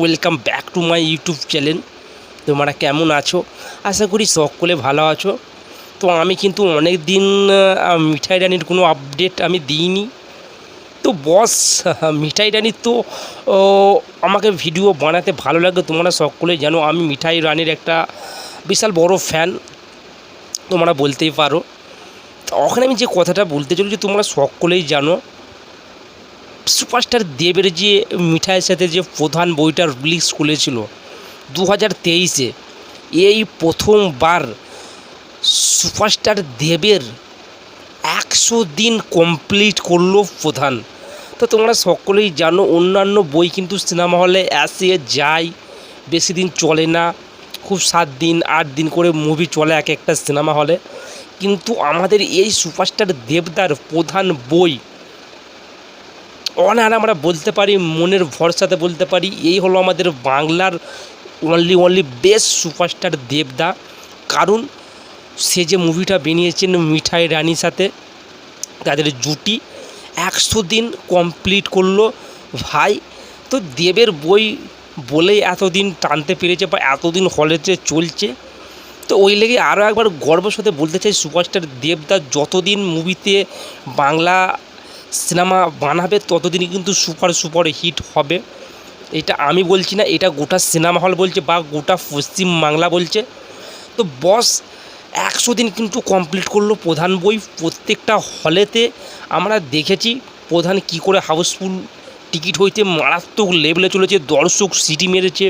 Welcome back to my YouTube channel তোমরা কেমন আছো? আশা করি সকলে ভালো আছো। তো আমি কিন্তু অনেক দিন মিঠাই রানির কোনো আপডেট আমি দিইনি। তো বস মিঠাই রানির তো আমাকে ভিডিও বানাতে ভালো লাগে। তোমরা সকলে জানো, আমি মিঠাই রানির একটা বিশাল বড় ফ্যান তোমরা বলতেই পারো। তো ওখানে আমি যে কথাটা বলতে চলেছি, তোমরা সকলেই জানো। সুপারস্টার দেবের যে মিঠাইয়ের সাথে যে প্রধান বইটা রিলিজ করেছিল দু হাজার তেইশে, এই প্রথমবার সুপারস্টার দেবের একশো দিন কমপ্লিট করল প্রধান। তো তোমরা সকলেই জানো, অন্যান্য বই কিন্তু সিনেমা হলে আসে যায়, বেশি দিন চলে না, খুব সাত দিন, আট দিন করে মুভি চলে এক একটা সিনেমা হলে। কিন্তু আমাদের এই সুপারস্টার দেবদার প্রধান বই অনার আমরা বলতে পারি, মনের ভরসাতে বলতে পারি, এই হলো আমাদের বাংলার অনলি অনলি বেস্ট সুপারস্টার দেবদা। কারণ সে যে মুভিটা বানিয়েছেন মিঠাই রানীর সাথে, তাদের জুটি একশো দিন কমপ্লিট করল। ভাই, তো দেবের বই বলেই এতদিন টানতে পেরেছে বা এতদিন হলেতে চলছে। তো ওই লেগে আরও একবার গর্বের সাথে বলতে চাই সুপারস্টার দেবদা যতদিন মুভিতে বাংলা সিনেমা বানাবে, ততদিনই কিন্তু সুপার সুপার হিট হবে। এটা আমি বলছি না, এটা গোটা সিনেমা হল বলছে বা গোটা পশ্চিম বাংলা বলছে। তো বস, একশো দিন কিন্তু কমপ্লিট করল প্রধান বই। প্রত্যেকটা হলেতে আমরা দেখেছি প্রধান কি করে হাউসফুল টিকিট হইতে মারাত্মক লেভেলে চলেছে, দর্শক সিটি মেরেছে।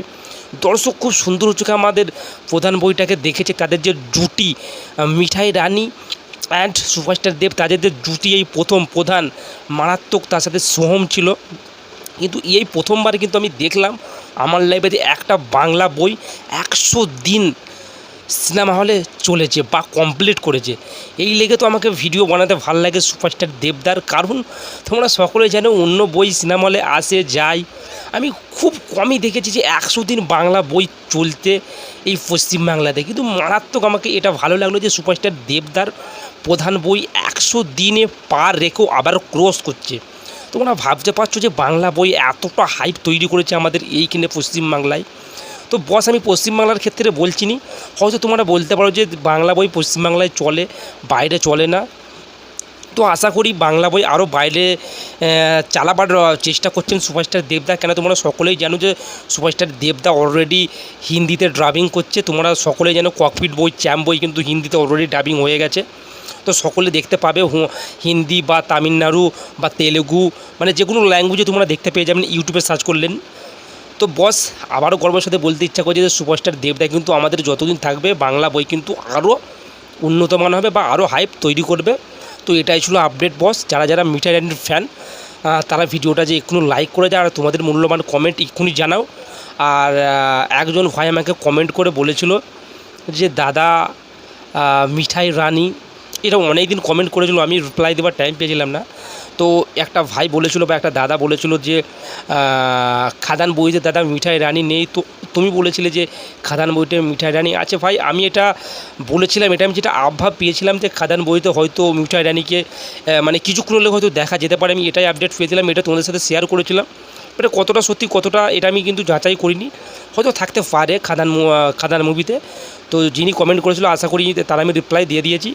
দর্শক খুব সুন্দর চোখে আমাদের প্রধান বইটাকে দেখেছে তাদের যে জুটি মিঠাই রানী অ্যান্ড সুপারস্টার দেব তাদের জুটি এই প্রথম প্রধান, মারাত্মক তার সাথে সোহম ছিল। কিন্তু এই প্রথমবার কিন্তু আমি দেখলাম আমার লাইব্রেরি একটা বাংলা বই একশো দিন সিনেমা হলে চলেছে বা কমপ্লিট করেছে। এই লেগে তো আমাকে ভিডিও বানাতে ভালো লাগে সুপারস্টার দেবদার। কারণ তোমরা সকলে জানো অন্য বই সিনেমা হলে আসে, যায়। আমি খুব কমই দেখেছি যে একশো দিন বাংলা বই চলতে এই পশ্চিমবাংলাতে। কিন্তু মারাত্মক আমাকে এটা ভালো লাগল যে সুপারস্টার দেবদার প্রধান বই একশো দিনে পার রেখেও আবার ক্রস করছে। তোমরা ভাবতে পারছ যে বাংলা বই এতটা হাইপ তৈরি করেছে আমাদের এইখানে পশ্চিমবাংলায়? তো বস আমি পশ্চিমবাংলার ক্ষেত্রে বলছি নি, হয়তো তোমরা বলতে পারো যে বাংলা বই পশ্চিমবাংলায় চলে, বাইরে চলে না। তো আশা করি বাংলা বই আরও বাইরে চালাবার চেষ্টা করছেন সুপারস্টার দেবদা। কেন তোমরা সকলেই জানো যে সুপারস্টার দেবদা অলরেডি হিন্দিতে ড্রাবিং করছে। তোমরা সকলেই জানো ককপিট বই চ্যাম বই কিন্তু হিন্দিতে অলরেডি ড্রাবিং হয়ে গেছে। তো সকলে দেখতে পাবে হিন্দি বা তামিলনাড়ু বা তেলেগু মানে যে কোনো ল্যাঙ্গুয়েজে তোমরা দেখতে পেয়ে যাবেন ইউটিউবে সার্চ করলেন। তো বস আবারও গর্বের সাথে বলতে ইচ্ছা করছে যে সুপারস্টার দেবদা কিন্তু আমাদের যতদিন থাকবে, বাংলা বই কিন্তু আরও উন্নতমান হবে বা আরও হাইপ তৈরি করবে। তো এটাই ছিল আপডেট বস যারা যারা মিঠাই রানির ফ্যান তারা ভিডিওটা যে এক্ষুনি লাইক করে যায় আর তোমাদের মূল্যবান কমেন্ট এক্ষুনি জানাও। আর একজন ভাই আমাকে কমেন্ট করে বলেছিল যে, দাদা মিঠাই রানী এটা অনেক দিন কমেন্ট করেছিল, আমি রিপ্লাই দেওয়ার টাইম পেয়েছিলাম না। তো একটা ভাই বলেছিল বা একটা দাদা বলেছিল যে খাদান বইতে দাদা মিঠাই রানী নেই। তো তুমি বলেছিলে যে, খাদান বইতে মিঠাই রানী আছে। ভাই, আমি এটা বলেছিলাম, এটা আমি যেটা আবহাব পেয়েছিলাম যে, খাদান বইতে হয়তো মিঠাই রানীকে মানে কিছুক্ষণ হলে হয়তো দেখা যেতে পারে। আমি এটাই আপডেট পেয়েছিলাম, এটা তোমাদের সাথে শেয়ার করেছিলাম। এটা কতটা সত্যি, কতটা এটা আমি কিন্তু যাচাই করিনি। হয়তো থাকতে পারে খাদান খাদান মুভিতে তো। যিনি কমেন্ট করেছিল, আশা করি তার আমি রিপ্লাই দিয়ে দিয়েছি।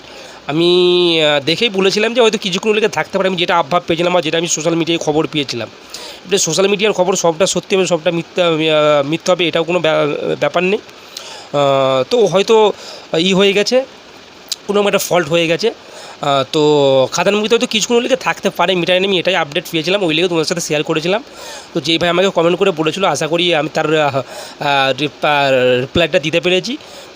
আমি দেখেই বলেছিলাম যে হয়তো কিছুক্ষণ লেগে থাকতে পারে। আমি যেটা আবভাব পেয়েছিলাম বা যেটা আমি সোশ্যাল মিডিয়ায় খবর পেয়েছিলাম। এটা সোশ্যাল মিডিয়ার খবর সবটা সত্যি হবে, সবটা মিথ্যা মিথ্যা হবে, এটাও কোনো ব্যা- ব্যাপার নেই। তো হয়তো ই হয়ে গেছে, কোনো একটা ফল্ট হয়ে গেছে। তো খাদান মুভিতে হয়তো কিছু কোনো লিগে থাকতে পারে মিটাই আমি এটাই আপডেট পেয়েছিলাম, ওই লিগে তোমাদের সাথে শেয়ার করেছিলাম। তো যেই ভাই আমাকে কমেন্ট করে বলেছিল, আশা করি আমি তার রিপ্লাইটা দিতে পেরেছি।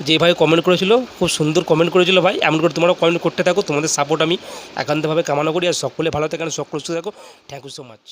যে ভাই কমেন্ট করেছিল, খুব সুন্দর কমেন্ট করেছিল ভাই, এমন করে তোমরা কমেন্ট করতে থাকো, তোমাদের সাপোর্ট আমি একান্তভাবে কামনা করি, আর সকলে ভালো থাকেন সকল সুস্থ থাকো। Thank you so much